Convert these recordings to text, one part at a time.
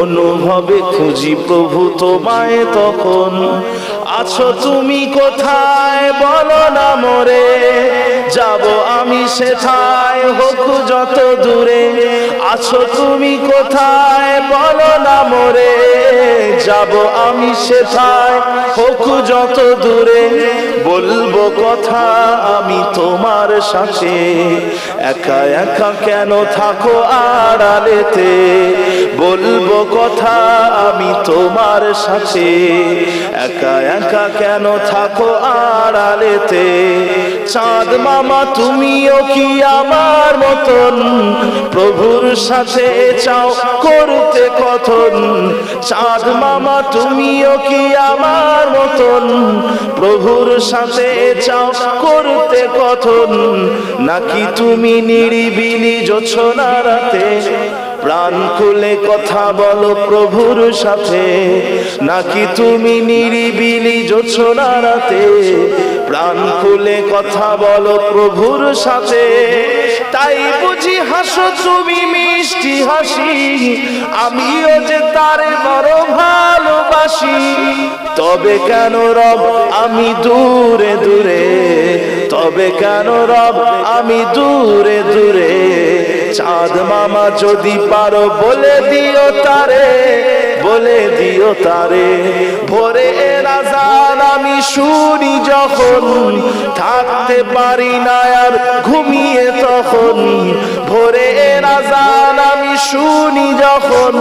অনুভবে খুঁজি প্রভু তোমায় তখন। আছো তুমি কোথায়? বলো না মোরে। যাব আমি সেথায়, হোক যত দূরে। আছো তুমি কোথায়? বলো না মোরে। যাব আমি সেথায়, হোক যত দূরে। বলব কথা আমি তোমার সাথে। একা একা কেন থাকো আড়ালেতে? বলব কথা আমি তোমার সাথে। একা একা কেন থাকো আড়ালেতে? চাঁদ মামা, তুমিও কি আমার মতন? প্রভুর সাথে চাও করতে কথন। চাঁদ মামা, তুমিও কি আমার মতন? প্রভুর সাথে চাও করতে কথন। নাকি তুমি নিরিবিলি জোছনা রাতে? প্রাণ খুলে কথা বলো প্রভুর সাথে। নাকি তুমি নিরিবিলি জোছনা রাতে? প্রাণ খুলে কথা বলো প্রভুর সাথে। তাই বুঝি হাসো তুমি মিষ্টি হাসি। আমিও যে তারে বড় ভালোবাসি। তবে কেন রব, আমি দূরে দূরে? তবে কেন রব, আমি দূরে দূরে? চাঁদ মামা যদি পারো, বলে দিও তারে, বলে দিও তারে। ভোরে রাজান আমি শুনি যখন, থাকতে পারি না আর ঘুমিয়ে তখন। ভোরে আমি শুনি যখন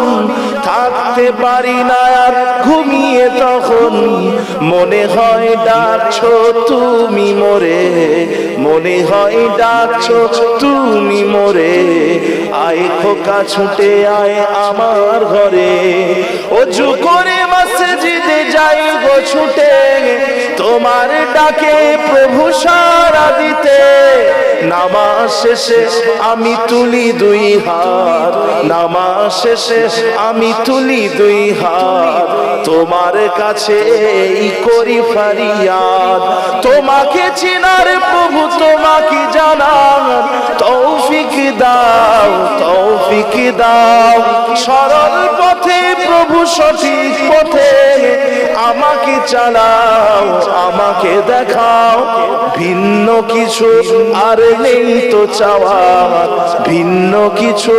থাকতে পারি না আর ঘুমিয়ে তখন মনে হয় ডাকছো তুমি মোরে, মনে হয় ডাকছো তুমি মোরে। আয় খোকা ছুটে আয় আমার ঘরে, অজু করে ছুটে তোমার ডাকে প্রভু সারা দিতে। নামাজ শেষে আমি তুলি দুই হাত। নামাজ শেষে আমি তুলি দুই হাত। তোমার কাছে এই করি ফারিয়াদ। তোমাকে চিনার প্রভু তোমাকে জানার তৌফিক দাও তৌফিক দাও। সরল পথে, প্রভু সঠিক পথে চালাও, আমাকে দেখাও। ভিন্ন কিছু আর নেই তো চাওয়া। ভিন্ন কিছু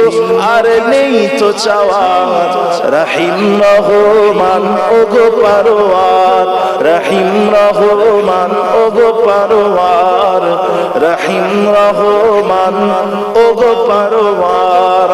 আর নেই তো চাওয়া। রহিম রহমান, ওগো পারোয়ার। রহিম রহমান, ওগো পারোয়ার। রহিম রহমান, ওগো পারোয়ার।